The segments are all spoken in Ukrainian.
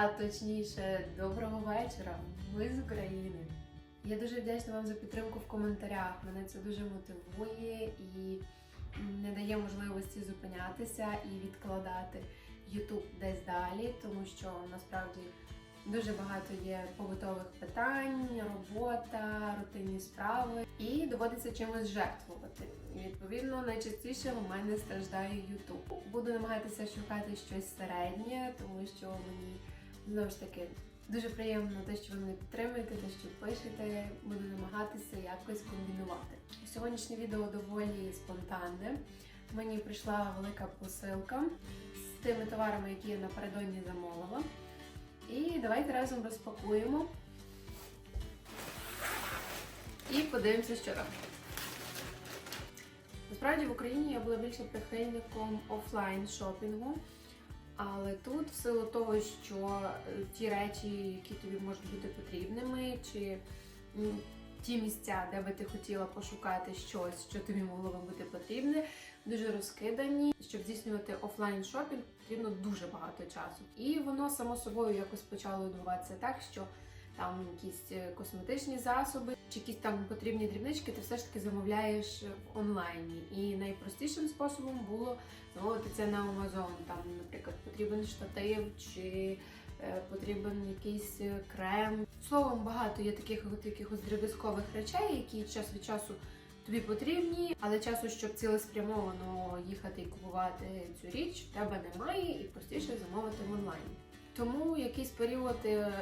а точніше, доброго вечора. Ми з України. Я дуже вдячна вам за підтримку в коментарях. Мене це дуже мотивує і не дає можливості зупинятися і відкладати YouTube десь далі, тому що насправді дуже багато є побутових питань, робота, рутинні справи, і доводиться чимось жертвувати. І, відповідно, найчастіше у мене страждає YouTube. Буду намагатися шукати щось середнє, тому що мені знову ж таки дуже приємно те, що ви мене підтримуєте, те, що пишете. Буду намагатися якось комбінувати. Сьогоднішнє відео доволі спонтанне. Мені прийшла велика посилка з тими товарами, які я напередодні замовила. І давайте разом розпакуємо і подивимося, що там. Насправді в Україні я була більше прихильником офлайн шопінгу, але тут, в силу того, що е, ті речі, які тобі можуть бути потрібними, чи ті місця, де би ти хотіла пошукати щось, що тобі могло би бути потрібне, дуже розкидані. Щоб здійснювати офлайн шопінг, потрібно дуже багато часу. І воно само собою якось почало відбуватися так, що там якісь е, косметичні засоби чи якісь там потрібні дрібнички, ти все ж таки замовляєш в онлайні. І найпростішим способом було замовити це на Amazon. Там, наприклад, потрібен штатив чи е, потрібен якийсь е, крем. Словом, багато є таких от якихось дріб'язкових речей, які час від часу тобі потрібні, але часу, щоб цілеспрямовано їхати і купувати цю річ, в тебе немає і простіше замовити в онлайні. Тому якийсь період е,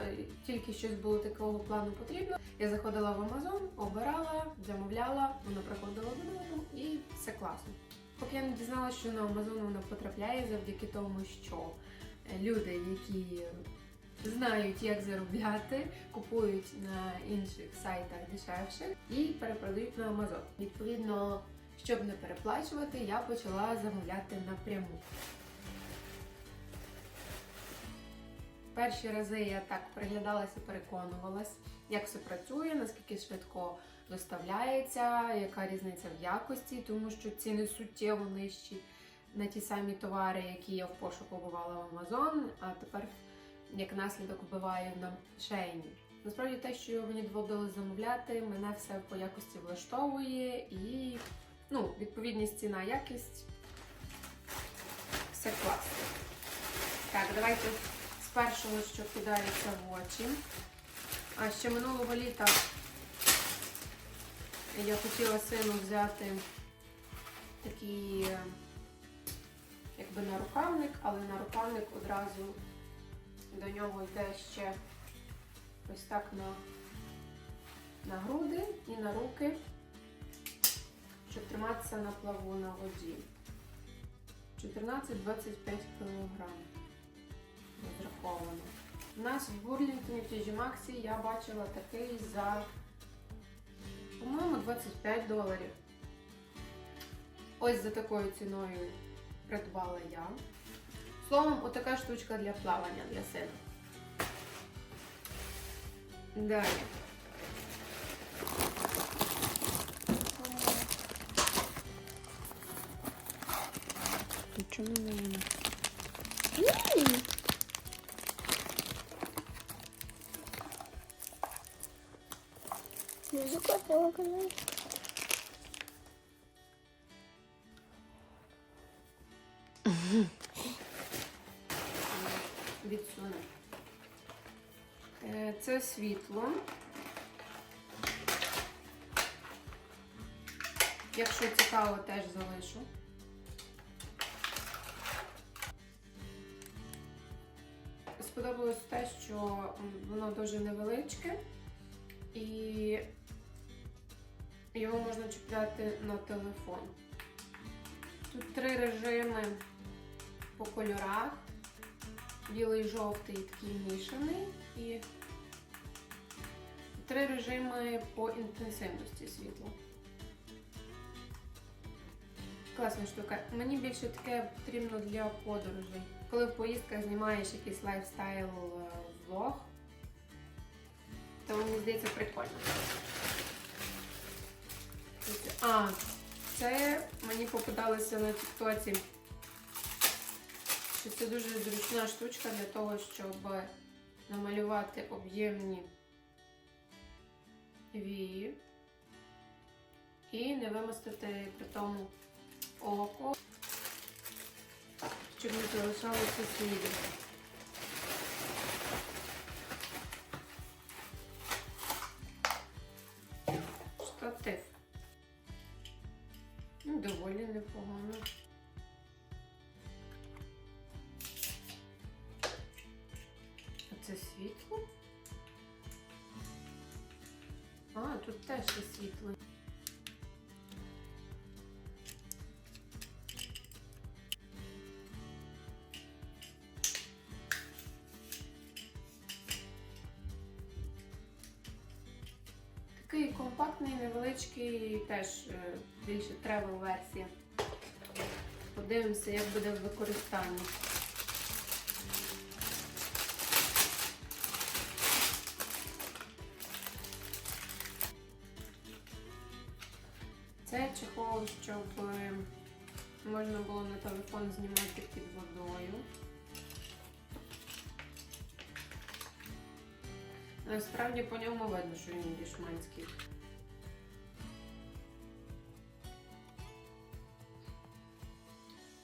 тільки щось було такого плану потрібно. Я заходила в Amazon, обирала, замовляла, воно приходило додому і все класно. Поки я не дізналася, що на Amazon воно потрапляє завдяки тому, що люди, які знають, як заробляти, купують на інших сайтах дешевше і перепродають на Amazon. Відповідно, щоб не переплачувати, я почала замовляти напряму. Перші рази я так приглядалася, переконувалась, як все працює, наскільки швидко доставляється, яка різниця в якості, тому що ціни суттєво нижчі на ті самі товари, які я в пошуку бувала в Amazon, а тепер як наслідок вбиваю на шейні. Насправді те, що мені доводилось замовляти, мене все по якості влаштовує і ну, відповідність ціна, якість. Все класно. Так, давайте першого, що кидається в очі. А ще минулого літа я хотіла сину взяти такий е, якби нарукавник, але нарукавник одразу до нього йде ще ось так на, на груди і на руки, щоб триматися на плаву на воді. 14-25 кг розраховано. У нас в Бурлінгтоні в Тіжі Максі я бачила такий за, по-моєму, 25 доларів. Ось за такою ціною придбала я. Словом, отака штучка для плавання для сина. Далі. Нічого не видно. Музыка полагаю. Е, Це світло. Якщо цікаво, теж залишу. Сподобалось те, що воно дуже невеличке і його можна чіпляти на телефон. Тут три режими по кольорах. Білий, жовтий такий мішаний і три режими по інтенсивності світла. Класна штука. Мені більше таке потрібно для подорожей. Коли в поїздках знімаєш якийсь лайфстайл е, влог, то мені здається прикольно. А, це мені попадалося на тіктоці що це дуже зручна штучка для того, щоб намалювати об'ємні вії і не вимостити при тому око, щоб не залишалося сліди. А, тут теж є світло. Такий компактний, невеличкий, теж е, більше тревел версія. Подивимося, як буде в використанні. Це чехол, щоб е, можна було на телефон знімати під водою. Насправді по ньому видно, що він дішманський.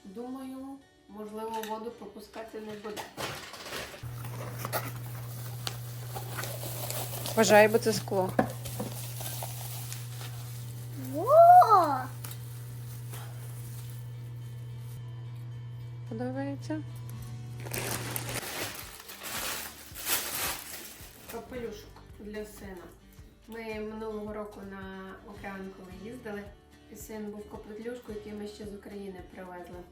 Думаю, можливо, воду пропускати не буде. Вважай, бо це скло. Подобається? Капелюшок для сина. Ми минулого року на океан, коли їздили, і син був капелюшку, який ми ще з України привезли.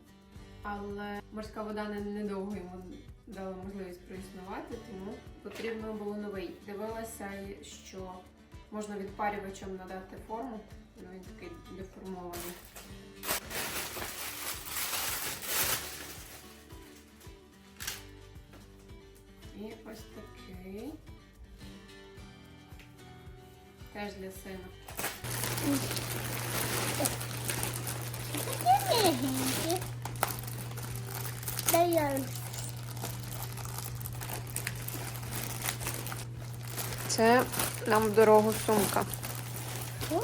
Але морська вода недовго йому дала можливість проіснувати, тому потрібно було новий. Дивилася, що можна відпарювачем надати форму, ну він такий деформований. І ось такий. Теж для сина. Такі мягенькі. Дай я. Це нам в дорогу сумка. О!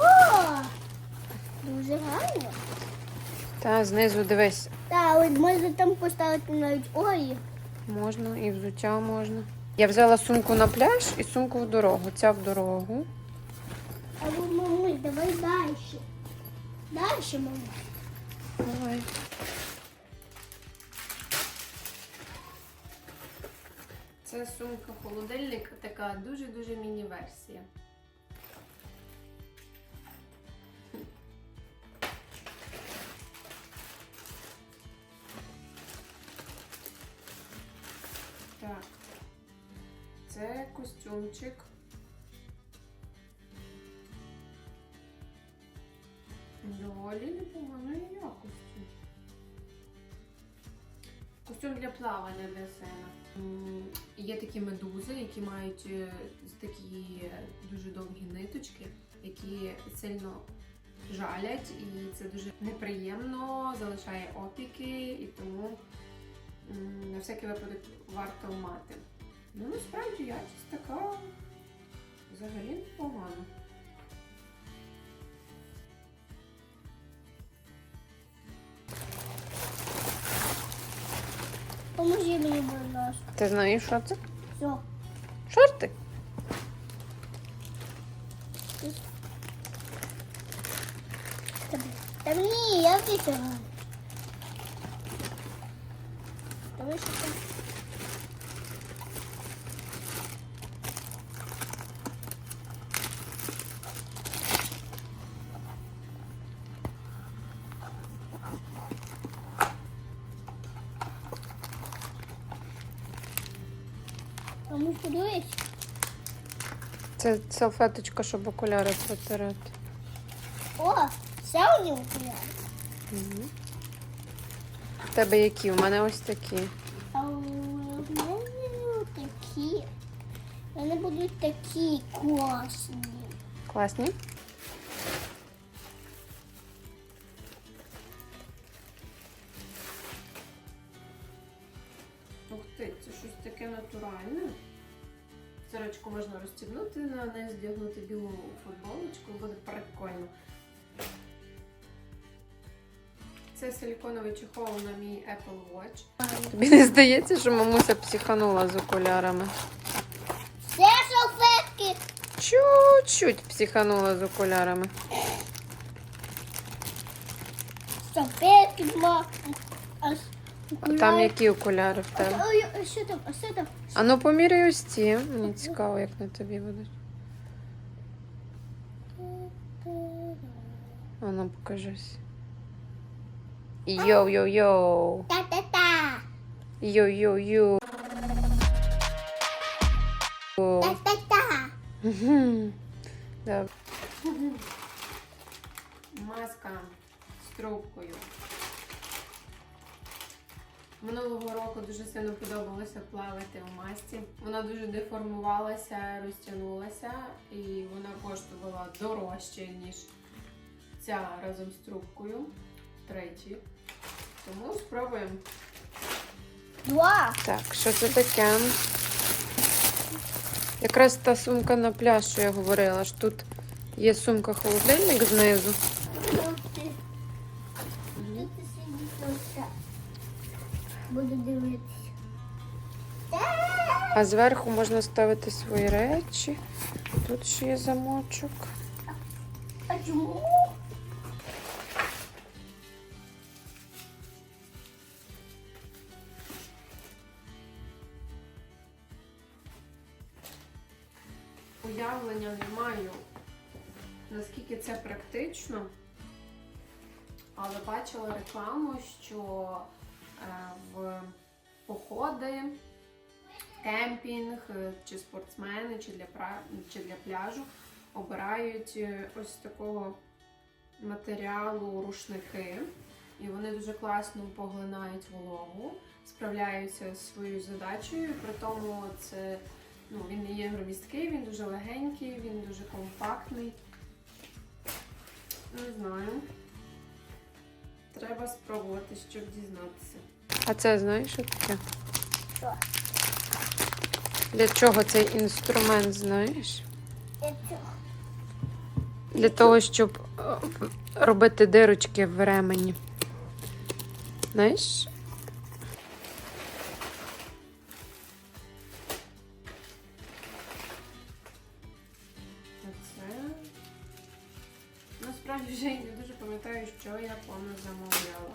Дуже гарно. Та знизу дивись. Так, от можна там поставити навіть олію. Можна і взуття можна. Я взяла сумку на пляж і сумку в дорогу. Ця в дорогу. Або мамусь, давай далі. Далі, мама. Давай. Це сумка холодильник, така дуже-дуже міні-версія. Костюмчик. Доволі непоганої якості. Костюм для плавання для сина. Є такі медузи, які мають е, такі дуже довгі ниточки, які сильно жалять, і це дуже неприємно, залишає опіки, і тому на всякий випадок варто мати. Ну, насправді якість така взагалі непогана. Поможи мені, будь ласка. Ти знаєш, що це? Все. Шорти? Та, та ні, я витягаю. Давай що там. Тому що дивись. Це салфеточка, щоб окуляри протирати. О, ще одні окуляри. У тебе які? У мене ось такі. А у мене такі. Вони будуть такі класні. Класні? Сорочку можна розстібнути, на неї здягнути білу футболочку, буде прикольно. Це силіконовий чехол на мій Apple Watch. Тобі не здається, що мамуся психанула з окулярами? Це салфетки. Чуть-чуть психанула з окулярами. Салфетки, два. А там які окуляри в тебе? Ой, а що там? А що там? А ну поміряй ось ці. Мені цікаво, як на тобі будуть. А ну покажись. Йоу-йоу-йоу. Та-та-та. Йоу-йоу-йоу. Та-та-та. Добре. Маска з трубкою. Минулого року дуже сильно подобалося плавати в масці. Вона дуже деформувалася, розтягнулася, і вона коштувала дорожче, ніж ця разом з трубкою втричі. Тому спробуємо. Два. Так, що це таке? Якраз та сумка на пляж, що я говорила, ж тут є сумка холодильник знизу. А зверху можна ставити свої речі. Тут ще є замочок. А чому? Уявлення не маю, наскільки це практично, але бачила рекламу, що е, в походи, кемпінг е, чи спортсмени, чи для, пра- чи для пляжу обирають е, ось такого матеріалу рушники. І вони дуже класно поглинають вологу, справляються зі своєю задачею. При тому це Ну, він не є громісткий, він дуже легенький, він дуже компактний. Не знаю. Треба спробувати, щоб дізнатися. А це знаєш, що таке? Що? Для чого цей інструмент, знаєш? Для того, щоб е, робити дирочки в ремені. Знаєш? Насправді вже я не дуже пам'ятаю, що я повно замовляла.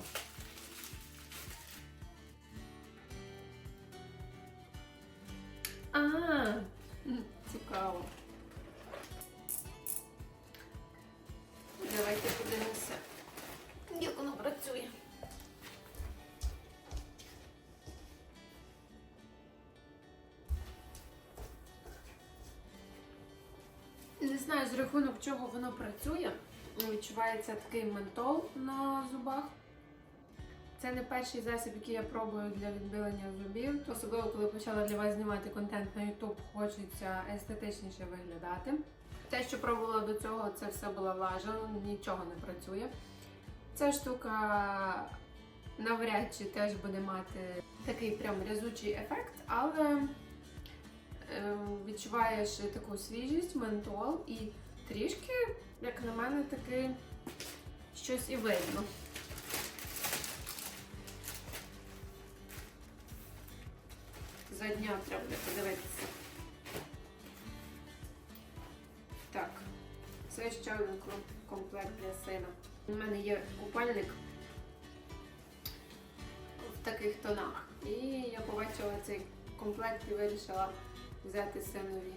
Не знаю, з рахунок чого воно працює. Відчувається такий ментол на зубах. Це не перший засіб, який я пробую для відбілення зубів. Особливо, коли почала для вас знімати контент на YouTube, хочеться естетичніше виглядати. Те, що пробувала до цього, це все була лажа, нічого не працює. Ця штука навряд чи теж буде мати такий прям рязучий ефект, але відчуваєш таку свіжість, ментол і трішки, як на мене, таки щось і видно. За дня треба буде подивитися. Так, це ще один комплект для сина. У мене є купальник в таких тонах. І я побачила цей комплект і вирішила взяти синові.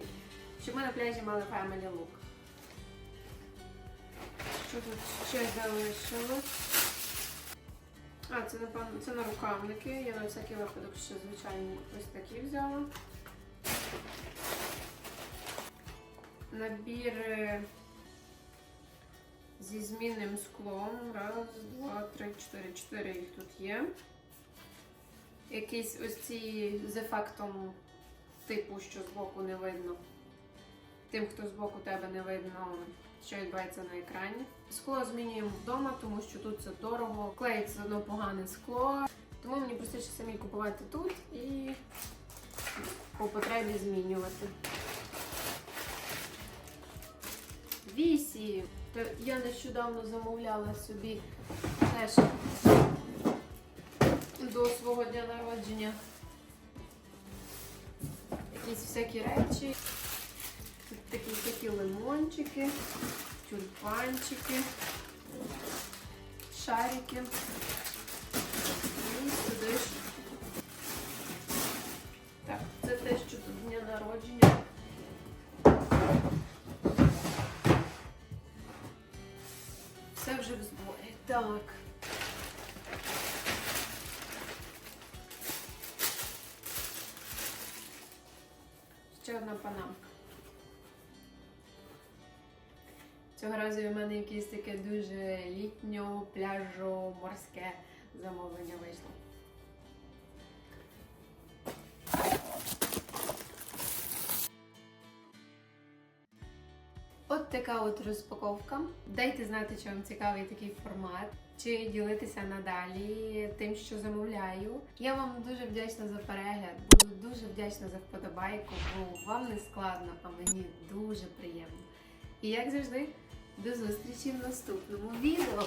Щоб ми на пляжі мали family look. Що тут ще залишилось? А, це напевно це на рукавники. Я на всякий випадок ще звичайні ось такі взяла. Набір е, зі змінним склом. Раз, два, три, чотири. Чотири їх тут є. Якісь ось ці з ефектом типу, що збоку не видно. Тим, хто збоку тебе не видно, що відбувається на екрані. Скло змінюємо вдома, тому що тут це дорого. Клеїться одно погане скло. Тому мені простіше самі купувати тут і по потребі змінювати. Вісі. Я нещодавно замовляла собі теж до свого дня народження якісь всякі речі. Тут такі всякі лимончики, тюльпанчики, шарики. І сюди ж. Так, це те, що до дня народження. Все вже в зборі. Так. Одна панамка. Цього разу у мене якесь таке дуже літньо пляжо морське замовлення вийшло. От така от розпаковка. Дайте знати, чи вам цікавий такий формат, чи ділитися надалі тим, що замовляю. Я вам дуже вдячна за перегляд, буду дуже вдячна за вподобайку, бо вам не складно, а мені дуже приємно. І як завжди, до зустрічі в наступному відео.